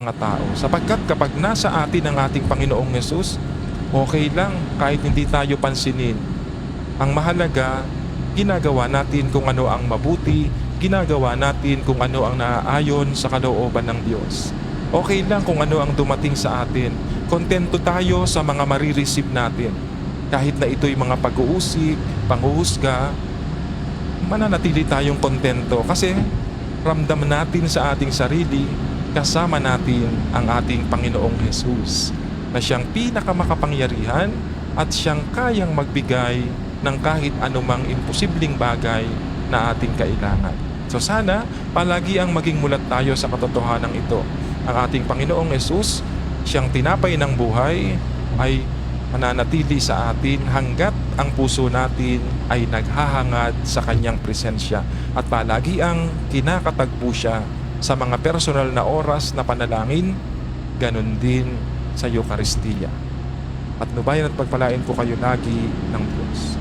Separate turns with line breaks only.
mga tao. Sapagkat kapag nasa atin ang ating Panginoong Yesus, okay lang kahit hindi tayo pansinin. Ang mahalaga, ginagawa natin kung ano ang mabuti, ginagawa natin kung ano ang naaayon sa kalooban ng Diyos. Okay lang kung ano ang dumating sa atin. Kontento tayo sa mga marireceive natin. Kahit na ito'y mga pag-uusig, panghuhusga, mananatili tayong kontento kasi ramdam natin sa ating sarili kasama natin ang ating Panginoong Jesus na siyang pinakamakapangyarihan at siyang kayang magbigay ng kahit anumang imposibleng bagay na ating kailangan. So sana palagi ang maging mulat tayo sa katotohanan ito. Ang ating Panginoong Jesus, siyang tinapay ng buhay, ay mananatili sa atin hanggat ang puso natin ay naghahangad sa kanyang presensya at palagi ang kinakatagpo siya sa mga personal na oras na panalangin, ganun din sa Eucharistia. At nubayan at pagpalain ko kayo lagi ng Diyos.